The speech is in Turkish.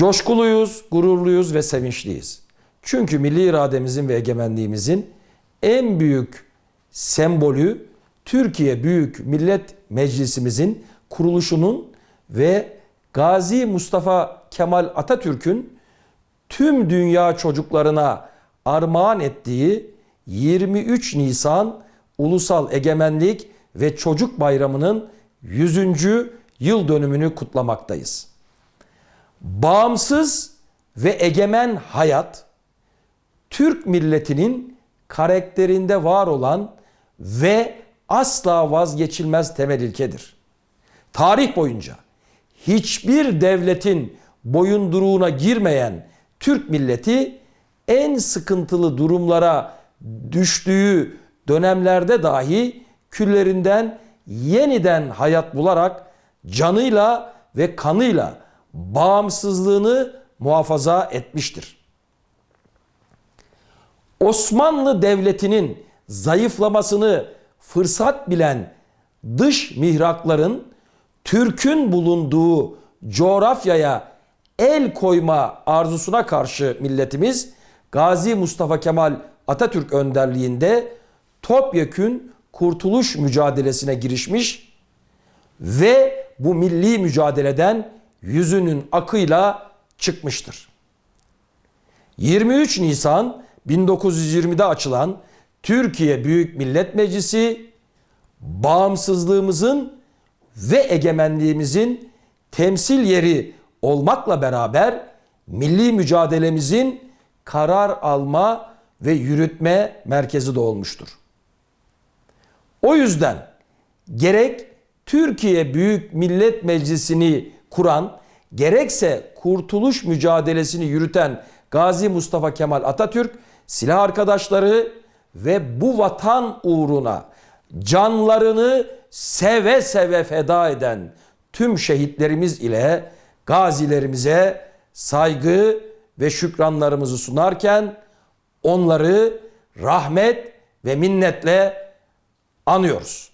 Coşkuluyuz, gururluyuz ve sevinçliyiz. Çünkü milli irademizin ve egemenliğimizin en büyük sembolü Türkiye Büyük Millet Meclisimizin kuruluşunun ve Gazi Mustafa Kemal Atatürk'ün tüm dünya çocuklarına armağan ettiği 23 Nisan Ulusal Egemenlik ve Çocuk Bayramı'nın 100. yıl dönümünü kutlamaktayız. Bağımsız ve egemen hayat Türk milletinin karakterinde var olan ve asla vazgeçilmez temel ilkedir. Tarih boyunca hiçbir devletin boyunduruğuna girmeyen Türk milleti en sıkıntılı durumlara düştüğü dönemlerde dahi küllerinden yeniden hayat bularak canıyla ve kanıyla bağımsızlığını muhafaza etmiştir. Osmanlı Devleti'nin zayıflamasını fırsat bilen dış mihrakların Türk'ün bulunduğu coğrafyaya el koyma arzusuna karşı milletimiz Gazi Mustafa Kemal Atatürk önderliğinde topyekün kurtuluş mücadelesine girişmiş ve bu milli mücadeleden yüzünün akıyla çıkmıştır. 23 Nisan 1920'de açılan Türkiye Büyük Millet Meclisi bağımsızlığımızın ve egemenliğimizin temsil yeri olmakla beraber milli mücadelemizin karar alma ve yürütme merkezi de olmuştur. O yüzden gerek Türkiye Büyük Millet Meclisi'ni kuran gerekse kurtuluş mücadelesini yürüten Gazi Mustafa Kemal Atatürk silah arkadaşları ve bu vatan uğruna canlarını seve seve feda eden tüm şehitlerimiz ile gazilerimize saygı ve şükranlarımızı sunarken onları rahmet ve minnetle anıyoruz.